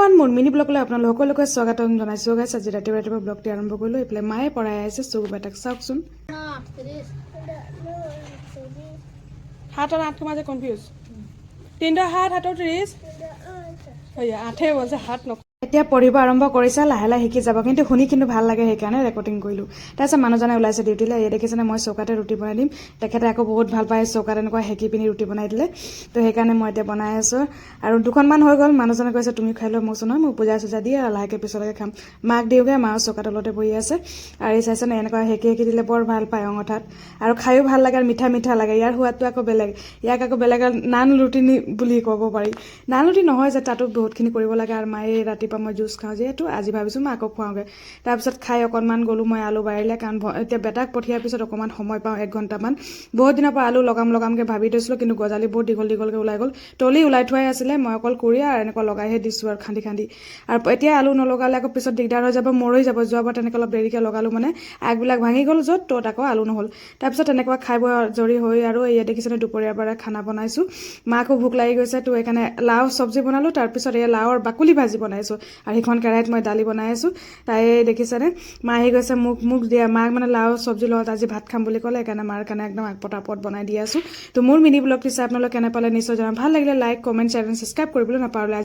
One মোৰ mini ব্লগলৈ আপোনালোক সকলোকে স্বাগতম জনাইছোঁ গাইছ আজি ৰাতিপুৱা ৰাতিপুৱা ব্লগটি আৰম্ভ কৰিলোঁ। এইফালে মায়ে পৰাই আহিছে চকু বেটাক চাওকচোন সাত আৰু আটকে মাঝে কনফিউজ তিনিটা সাত হাতৰ ত্ৰিছ আঠে। বজে সাত নক এতিয়া পঢ়িব আৰম্ভ কৰিছে, লাহে লাহে শিকি যাব। কিন্তু শুনি কিন্তু ভালো লাগে সেইকাৰণে ৰেকৰ্ডিং কৰিলোঁ। তাৰপিছত মানুহজনে ওলাইছে ডিউটিলৈ এই দেখিছেনে মই চৌকাতে ৰুটি বনাই দিম। তেখেতে আকৌ বহুত ভালো পায়, চৌকাত এনেকুৱা সেকি পিনি ৰুটি বনাই দিলে। তো সেইকাৰণে মই এতিয়া বনাই আছোঁ। আৰু দুখনমান হৈ গ'ল, মানুহজনে কৈছে, তুমি খাই লোৱা মোক চোন মোক পূজা চূজা দিয়ে লাহেকৈ পিছলৈকে খাম। মাক দিওঁগৈ মা চৌকা তলতে বহি আছে। আৰু এই চাইছেনে এনেকুৱা সেকি সেকি দিলে বৰ ভালো পায় অঙঠাত। আৰু খায়ো ভালো লাগে আৰু মিঠা মিঠা লাগে। ইয়াৰ সোৱাদটো আকৌ বেলেগ। ইয়াক আকৌ বেলেগ নান ৰুটি বুলি ক'ব পাৰি। নান ৰুটি নহয় যে, তাতো বহুতখিনি কৰিব লাগে। আৰু মায়ে ৰাতিপুৱা মই জুচ খাওঁ যিহেতু আজি ভাবিছোঁ মই আকৌ খুৱাওঁগৈ। তাৰপিছত খাই অকণমান গ'লোঁ মই আলু বাৰীলৈ কাৰণ এতিয়া বেটাক পঠিয়াৰ পিছত অকণমান সময় পাওঁ এক ঘণ্টামান। বহুত দিনৰ পৰা আলু লগাম লগামকৈ ভাবি থৈছিলোঁ কিন্তু গজালি বহুত দীঘল দীঘলকৈ ওলাই গ'ল। তলি ওলাই থোৱাই আছিলে মই অকল কুৰি আৰু এনেকুৱা লগাইহে দিছোঁ আৰু খান্দি খান্দি। আৰু এতিয়া আলু নলগালে আকৌ পিছত দিগদাৰ হৈ যাব মৰৈ যাব যোৱাবাৰ তেনেকৈ অলপ দেৰিকৈ লগালোঁ মানে আগবিলাক ভাঙি গ'ল য'ত ত'ত আকৌ আলু নহ'ল। তাৰপিছত তেনেকুৱা খাই বৈ আজৰি হৈ আৰু এয়া দেখিছেনে দুপৰীয়াৰ পৰা খানা বনাইছোঁ। মাকো ভোক লাগি গৈছে তো সেইকাৰণে লাও চব্জি বনালোঁ তাৰপিছত এই লাওৰ বাকলি ভাজি বনাইছোঁ। আৰু সেইখন কেৰাহীত মই দালি বনাই আছোঁ। তাই দেখিছেনে? মা আহি গৈছে মোক মোক দিয়া, মাক মানে লাও চব্জি লগত আজি ভাত খাম বুলি ক'লে, সেইকাৰণে মাৰ কাৰণে একদম পটাপট বনাই দি আছোঁ। তো মোৰ মিনি ব্লগটো চাই আপোনালোকে কেনে পালে নিশ্চয় জনাম। ভালো লাগিলে লাইক কমেণ্ট শ্বেয়াৰ ছাবস্ক্ৰাইব কৰিবলৈ নাপাহৰিলে।